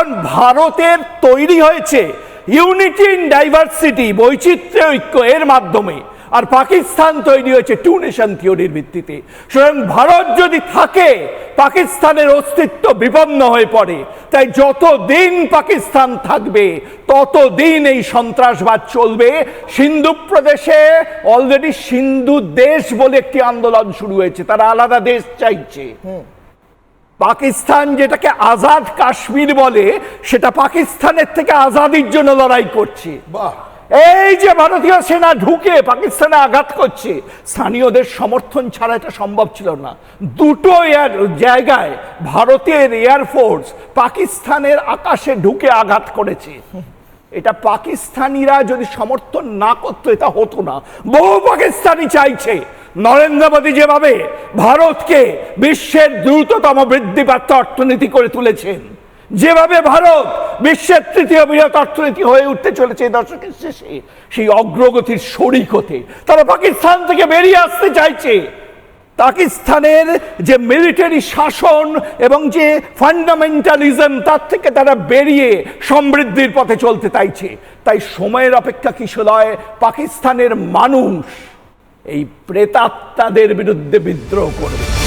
কারণ ভারতের তৈরি হয়েছে ইউনিটি ইন ডাইভার্সিটি বৈচিত্র্য ঐক্য এর মাধ্যমে। আর পাকিস্তান তৈরি হয়েছে টু নেশন থিওরির ভিত্তিতে। সুতরাং ভারত যদি থাকে, পাকিস্তানের অস্তিত্ব বিপন্ন হয়ে পড়ে। তাই যত দিন পাকিস্তান থাকবে তত দিন এই সন্ত্রাসবাদ চলবে। সিন্ধু প্রদেশে অলরেডি সিন্ধু দেশ বলে একটি আন্দোলন শুরু হয়েছে। তারা আলাদা দেশ চাইছে। পাকিস্তান যেটাকে আজাদ কাশ্মীর বলে সেটা পাকিস্তানের থেকে আজাদির জন্য লড়াই করছে। বাহ। এই যে ভারতীয় সেনা ঢুকে পাকিস্তানে আঘাত করছে স্থানীয়দের সমর্থন ছাড়া এটা সম্ভব ছিল না। দুটো এয়ার জায়গায় ভারতের এয়ারফোর্স পাকিস্তানের আকাশে ঢুকে আঘাত করেছে। এটা পাকিস্তানিরা যদি সমর্থন না করতো এটা হতো না। বহু পাকিস্তানি চাইছে নরেন্দ্র মোদী যেভাবে ভারতকে বিশ্বের দ্রুততম বৃদ্ধিপ্রাপ্ত অর্থনীতি করে তুলেছেন, যেভাবে ভারত বিশ্বের তৃতীয় বৃহৎ অর্থনীতি হয়ে উঠতে চলেছে এই দশকের শেষে, সেই অগ্রগতির শরিক হতে, তারা পাকিস্তান থেকে বেরিয়ে আসতে চাইছে। পাকিস্তানের যে মিলিটারি শাসন এবং যে ফান্ডামেন্টালিজম, তার থেকে তারা বেরিয়ে সমৃদ্ধির পথে চলতে চাইছে। তাই সময়ের অপেক্ষা কিশোরয় পাকিস্তানের মানুষ এই প্রেতাত্মাদের বিরুদ্ধে বিদ্রোহ করবে।